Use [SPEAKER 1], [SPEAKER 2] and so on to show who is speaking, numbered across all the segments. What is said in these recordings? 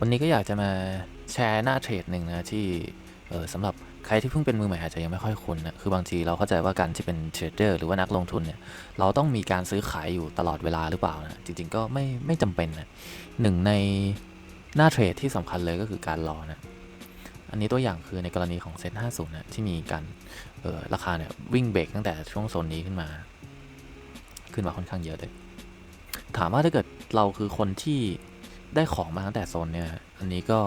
[SPEAKER 1] วันนี้ก็อยากจะมาแชร์หน้าเทรดหนึ่งนะที่เออสำหรับใครที่เพิ่งเป็นมือใหม่อาจจะยังไม่ค่อยคุ้นนะคือบางทีเราเข้าใจว่าการที่เป็นเทรดเดอร์หรือว่านักลงทุนเนี่ยเราต้องมีการซื้อขายอยู่ตลอดเวลาหรือเปล่านะจริง ๆ ก็ไม่ไม่จำเป็นนะหนึ่งในหน้าเทรดที่สำคัญเลยก็คือการรอนะอันนี้ตัวอย่างคือในกรณีของเซ็น50นะที่มีการเออราคาเนี่ยวิ่งเบรกตั้งแต่ช่วงโซนนี้ขึ้นมา ขึ้นมาค่อนข้างเยอะเลยถามว่าถ้าเกิดเราคือคนที่ ได้ของมาตั้งแต่โซนเนี่ย อันนี้ก็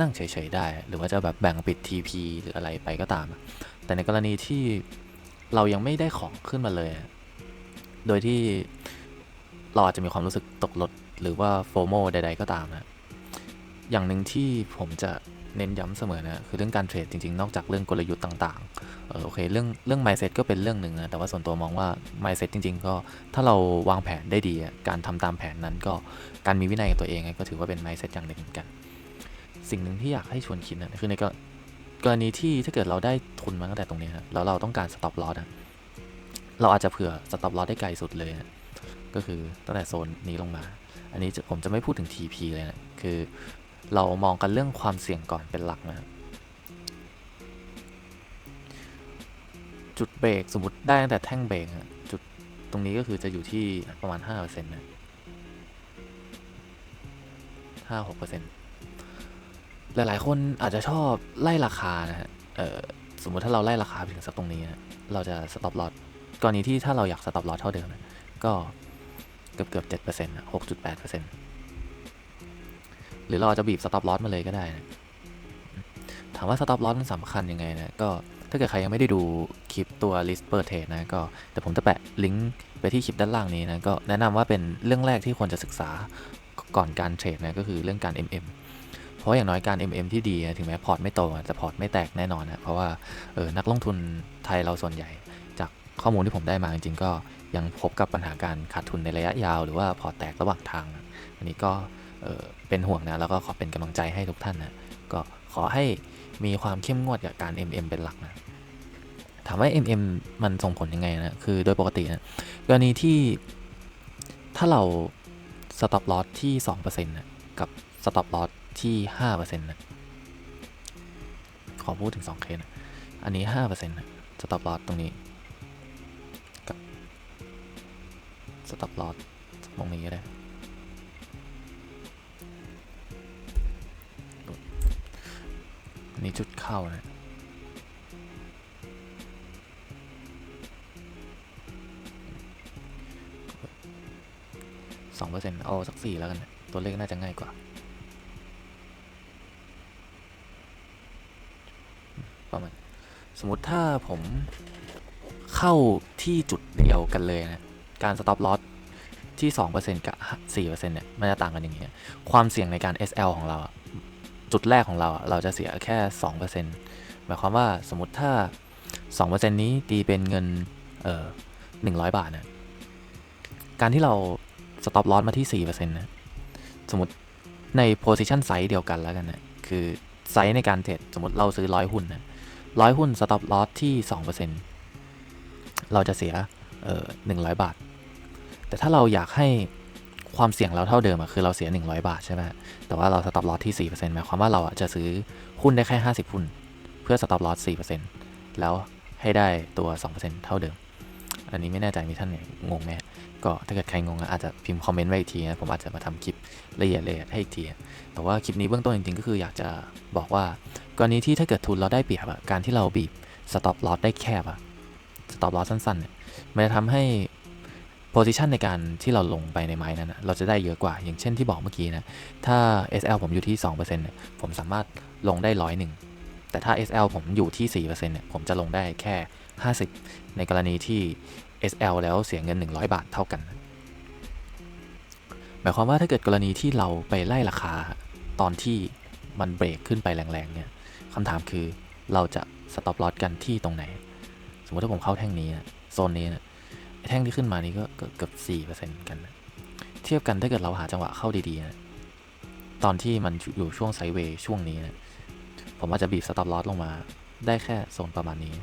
[SPEAKER 1] นั่งเฉยๆได้ หรือว่าจะแบบแบ่งปิด TP หรืออะไรไปก็ตาม แต่ในกรณีที่เรายังไม่ได้ของขึ้นมาเลย โดยที่เราอาจจะมีความรู้สึกตกรถหรือว่าโฟโมใด ๆ ก็ตามนะ อย่างหนึ่งที่ผมจะ เน้นย้ำเสมอนะคือเรื่องการเทรดจริงๆ นอกจากเรื่องกลยุทธ์ต่างๆเออโอเคเรื่องเรื่อง mindset ก็เป็นเรื่องหนึ่งนะแต่ว่าส่วนตัวมองว่า mindset จริง ๆ ก็ถ้าเราวางแผนได้ดี การทำตามแผนนั้นก็การมีวินัยกับตัวเองก็ถือว่าเป็น mindset อย่างหนึ่งเหมือนกัน สิ่งหนึ่งที่อยากให้ชวนคิดนะคือในกรณีที่ถ้าเกิดเราได้ทุนมาตั้งแต่ตรงนี้นะแล้วเราต้องการ stop loss อะเราอาจจะเผื่อ stop loss ได้ไกลสุดเลยนะก็คือตั้งแต่โซนนี้ลงมา อันนี้ผมจะไม่พูดถึง TP เลยนะคือ เรามองกันเรื่องความเสี่ยงก่อนเป็นหลักนะจุดเบรกสมมติได้ตั้งแต่แท่งเบรกจุดตรงนี้ก็คือจะอยู่ที่ประมาณ 5%นะห้าหกเปอร์เซ็นต์หลาย ๆ คนอาจจะชอบไล่ราคานะฮะเออสมมุติถ้าเราไล่ราคาไปถึงสักตรงนี้นะเราจะ stop loss กรณีที่ถ้าเราอยาก stop loss เท่าเดิมนะก็เกือบเกือบเจ็ดเปอร์เซ็นต์หกจุดแปดเปอร์เซ็นต์ หรือเราอาจจะบีบ stop loss มาเลยก็ได้นะถามว่า stop loss มันสำคัญยังไงนะก็ถ้าเกิดใครยังไม่ได้ดูคลิปตัว list per trade นะก็เดี๋ยวผมจะแปะลิงก์ไปที่คลิปด้านล่างนี้นะก็แนะนำว่าเป็นเรื่องแรกที่ควรจะศึกษาก่อนการเทรดนะก็คือเรื่องการ MM เพราะอย่างน้อยการ MM ที่ดีถึงแม้พอร์ตไม่โตอะแต่พอร์ตไม่แตกแน่นอนนะเพราะว่าเออนักลงทุนไทยเราส่วนใหญ่ จากข้อมูลที่ผมได้มาจริงๆก็ยังพบกับปัญหาการขาดทุนในระยะยาว หรือว่าพอร์ตแตกระหว่างทาง อันนี้ก็ เเป็นห่วงนะ แล้วก็ขอเป็นกำลังใจให้ทุกท่านนะ ก็ขอให้มีความเข้มงวดกับการ MM เป็นหลักนะ ถามว่า MM มันส่งผลยังไงนะ คือโดยปกตินะกรณีที่ถ้าเรา stop loss ที่2%นะกับ stop loss ที่5%นะขอพูดถึง2เคสนะอันนี้5%นะ stop loss ตรงนี้กับ stop loss ตรงนี้ก็ได้ นนี้จุดเข้านะสองเปอร์เซ็นต์เอาสักสี่แล้วกันนะตัวเลขน่าจะง่ายกว่า ประมาณ สมมติถ้าผมเข้าที่จุดเดียวกันเลยนะ การ stop loss ที่ 2%กับ 4%เนี่ย มันจะต่างกันอย่างเงี้ย ความเสี่ยงในการ SL ของเรา จุดแรกของเราเราจะเสียแค่ 2%หมายความว่าสมมติถ้า 2%นี้ตีเป็นเงินเอ่อ100 บาทนะการที่เรา stop loss มาที่ 4%นะสมมติใน position size เดียวกันแล้วกันนะคือไซส์ในการเทรดสมมติเราซื้อร้อยหุ้นนะร้อยหุ้น stop loss ที่ 2%เราจะเสียเอ่อ100 บาท แต่ถ้าเราอยากให้ ความเสี่ยงเราเท่าเดิมอะคือเราเสีย 100 บาทใช่ไหมแต่ว่าเรา stop loss ที่ 4%หมายความว่าเราอะจะซื้อหุ้นได้แค่ 50 หุ้น เพื่อ stop loss 4%แล้วให้ได้ตัว 2%เท่าเดิม อันนี้ไม่แน่ใจมีท่านไหนงงไหมก็ถ้าเกิดใครงงอาจจะพิมพ์คอมเมนต์ไว้อีกทีนะผมอาจจะมาทำคลิปละเอียดละเอียดให้อีกที แต่ว่าคลิปนี้เบื้องต้นจริงๆ ก็คืออยากจะบอกว่ากรณีที่ถ้าเกิดทุนเราได้เปรียบอะการที่เราบีบ stop loss ได้แคบอะ stop loss สั้นๆเนี่ยมันจะทำให้ position ในการที่เราลงไปในไม้นั้นเราจะได้เยอะกว่า อย่างเช่นที่บอกเมื่อกี้นะ ถ้า SL ผมอยู่ที่ 2%เนี่ยผมสามารถลงได้ร้อยหนึ่งแต่ถ้า SL ผมอยู่ที่ 4%เนี่ยผมจะลงได้แค่ 50 ในกรณีที่ SL แล้วเสียเงิน 100 บาทเท่ากัน หมายความว่าถ้าเกิดกรณีที่เราไปไล่ราคาตอนที่มันเบรกขึ้นไปแรงๆเนี่ยคำถามคือเราจะ stop loss กันที่ตรงไหน สมมติถ้าผมเข้าแท่งนี้นะโซนนี้นะ แท่งที่ขึ้นมานี้ก็เกือบสี่เปอร์เซ็นต์กันนะเทียบกันถ้าเกิดเราหาจังหวะเข้าดีๆนะตอนที่มันอยู่ช่วงไซด์เวย์ช่วงนี้นะผมอาจจะบีบ stop loss ลงมาได้แค่โซนประมาณนี้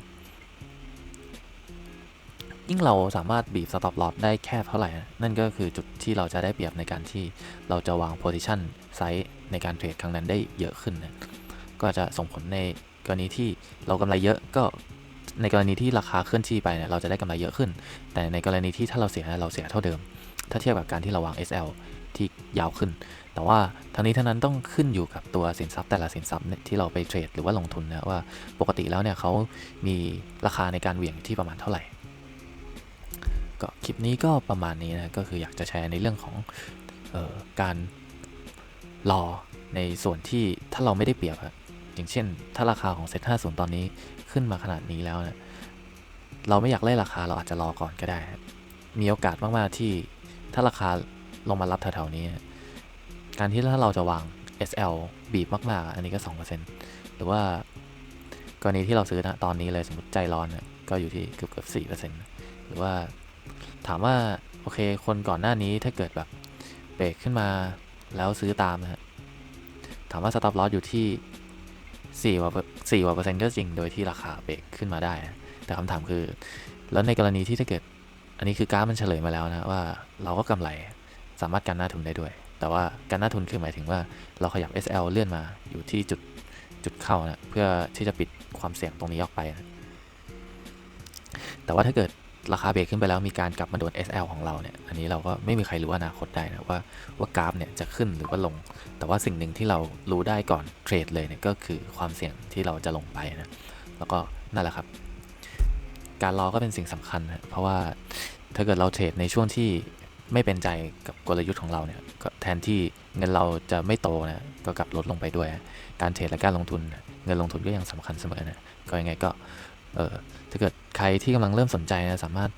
[SPEAKER 1] ยิ่งเราสามารถบีบ stop loss ได้แคบเท่าไหร่นะนั่นก็คือจุดที่เราจะได้เปรียบในการที่เราจะวาง position size ในการเทรดครั้งนั้นได้เยอะขึ้นนะก็จะส่งผลในกรณีที่เรากำไรเยอะก็ ในกรณีที่ราคาเคลื่อนที่ไปเนี่ยเราจะได้กำไรเยอะขึ้น แต่ในกรณีที่ถ้าเราเสียเราเสียเท่าเดิม ถ้าเทียบกับการที่เราวาง SL ที่ยาวขึ้น แต่ว่าทั้งนี้ทั้งนั้นต้องขึ้นอยู่กับตัวสินทรัพย์แต่ละสินทรัพย์ที่เราไปเทรดหรือว่าลงทุนนะว่าปกติแล้วเนี่ยเขามีราคาในการเหวี่ยงที่ประมาณเท่าไหร่ ก็คลิปนี้ก็ประมาณนี้นะก็คืออยากจะแชร์ในเรื่องของออการรอในส่วนที่ถ้าเราไม่ได้เปรียบอะอย่างเช่น ถ้าราคาของเซ็ต50 ตอนนี้ ขึ้นมาขนาดนี้แล้วเนะเราไม่อยากไล่ราคาเราอาจจะรอก่อนก็ได้ มีโอกาสมากๆที่ถ้าราคาลงมารับแถวๆนี้ การที่ถ้าเราจะวาง SL บีบมากๆ อันนี้ก็ 2%หรือว่ากรณีที่เราซื้อนะตอนนี้เลยสมมติใจร้อนนะก็อยู่ที่เกือบเกือบ4%หรือว่าถามว่า โอเคคนก่อนหน้านี้ถ้าเกิดแบบเบรกขึ้นมาแล้วซื้อตามนะฮะถามว่าสต็อปลอสอยู่ที่ 4กว่า4กว่าเปอร์เซ็นต์ก็จริง โดยที่ราคาเบรกขึ้นมาได้นะแต่คำถามคือ แล้วในกรณีที่ถ้าเกิด อันนี้คือกราฟมันเฉลยมาแล้วนะว่าเราก็กำไรสามารถกันหน้าทุนได้ด้วย แต่ว่าการหน้าทุนคือหมายถึงว่าเราขยับ SL เลื่อนมาอยู่ที่จุดจุดเข้านะเพื่อที่จะปิดความเสี่ยงตรงนี้ออกไปนะแต่ว่าถ้าเกิด ราคาเบรกขึ้นไปแล้วมีการกลับมาโดน SL ของเราเนี่ยอันนี้เราก็ไม่มีใครรู้อนาคตได้นะว่าว่ากราฟเนี่ยจะขึ้นหรือว่าลง แต่ว่าสิ่งหนึ่งที่เรารู้ได้ก่อนเทรดเลยเนี่ยก็คือความเสี่ยงที่เราจะลงไปนะแล้วก็นั่นแหละครับ การรอก็เป็นสิ่งสำคัญนะเพราะว่าถ้าเกิดเราเทรดในช่วงที่ไม่เป็นใจกับกลยุทธ์ของเราเนี่ยก็แทนที่เงินเราจะไม่โตนะก็กลับลดลงไปด้วย การเทรดและการลงทุน เงินลงทุนก็ยังสำคัญเสมอนะก็ยังไงก็ เออถ้าเกิดใครที่กำลังเริ่มสนใจนะสามารถ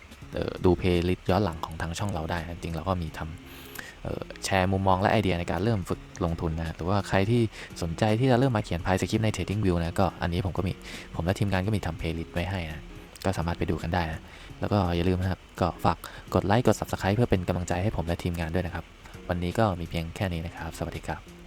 [SPEAKER 1] ดูเพลย์ลิสต์ย้อนหลังของทางช่องเราได้นะจริงเราก็มีทำแชร์มุมมองและไอเดียในการเริ่มฝึกลงทุนนะหรือว่าใครที่สนใจที่จะเริ่มมาเขียนพายสคริปต์ใน Trading View นะก็อันนี้ผมก็มีผมและทีมงานก็มีทำเพลย์ลิสต์ไว้ให้นะก็สามารถไปดูกันได้นะแล้วก็อย่าลืมนะครับก็ฝากกดไลค์กด Subscribe เพื่อเป็นกำลังใจให้ผมและทีมงานด้วยนะครับ วันนี้ก็มีเพียงแค่นี้นะครับ สวัสดีครับ